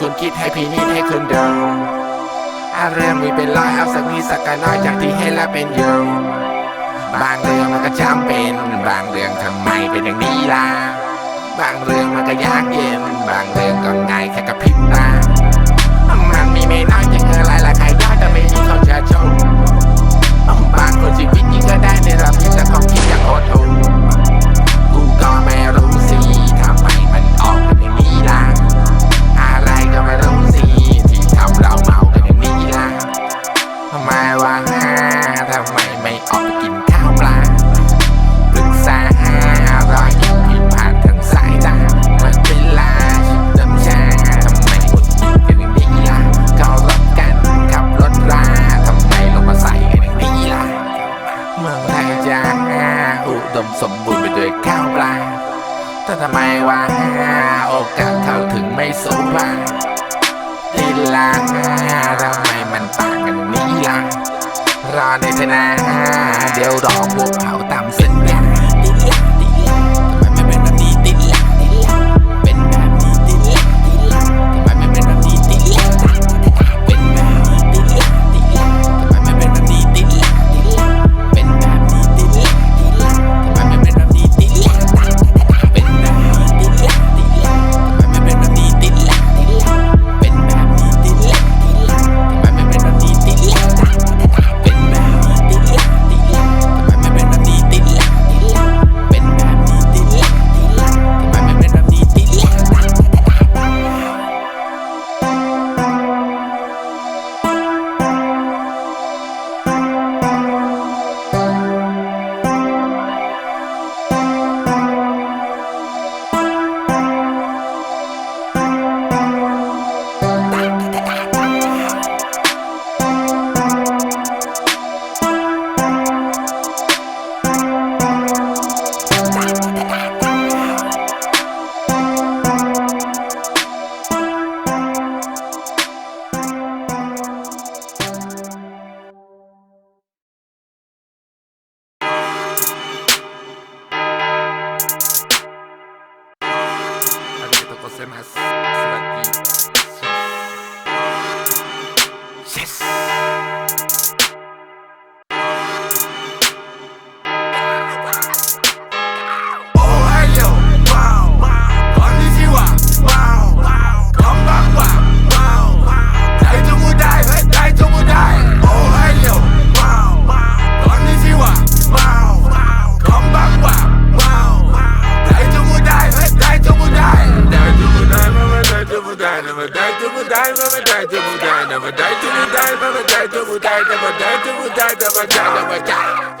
คุณคิดให้พี่นิดให้คุณดูอาเรื่องมีเป็นร้อยเอาสักนิดสักกันน้อยจากที่เห็นและเป็นอยู่บางเรื่องมันก็จำเป็น บางเรื่องทำไมเป็นอย่างนี้ล่ะ บางเรื่องมันก็ยากเย็น บางเรื่องก็ง่ายแค่ ทำไมวะทำไมไม่ออกไปกินข้าวปลาปรึกษารอยยิ้มผิดผ่านทางสายตาเมื่อเวลาชิบน้ำชาทำไมหงุดหงิดกันอย่างนี้ล่ะเขารบกันขับรถราทำไมลงมาใส่กันอย่างนี้ล่ะเมืองไทยจะอุดมสมบูรณ์ไปด้วยข้าวปลาแต่ทำไมวะโอกาสเข้าถึงไม่สูงว่าลีลาทำไมมันต่างกันนี้ รอในเถอะนาเดี๋ยวรอพวกเขาตามสัญ せます。スラッキー。シェス。never die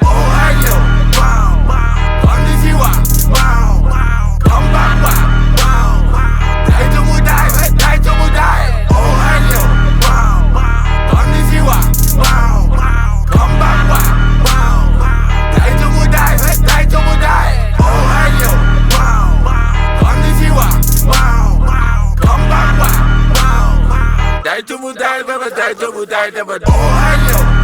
wow, wow, you wow, wow, come back, wow. I don't double died, never. Oh, I know.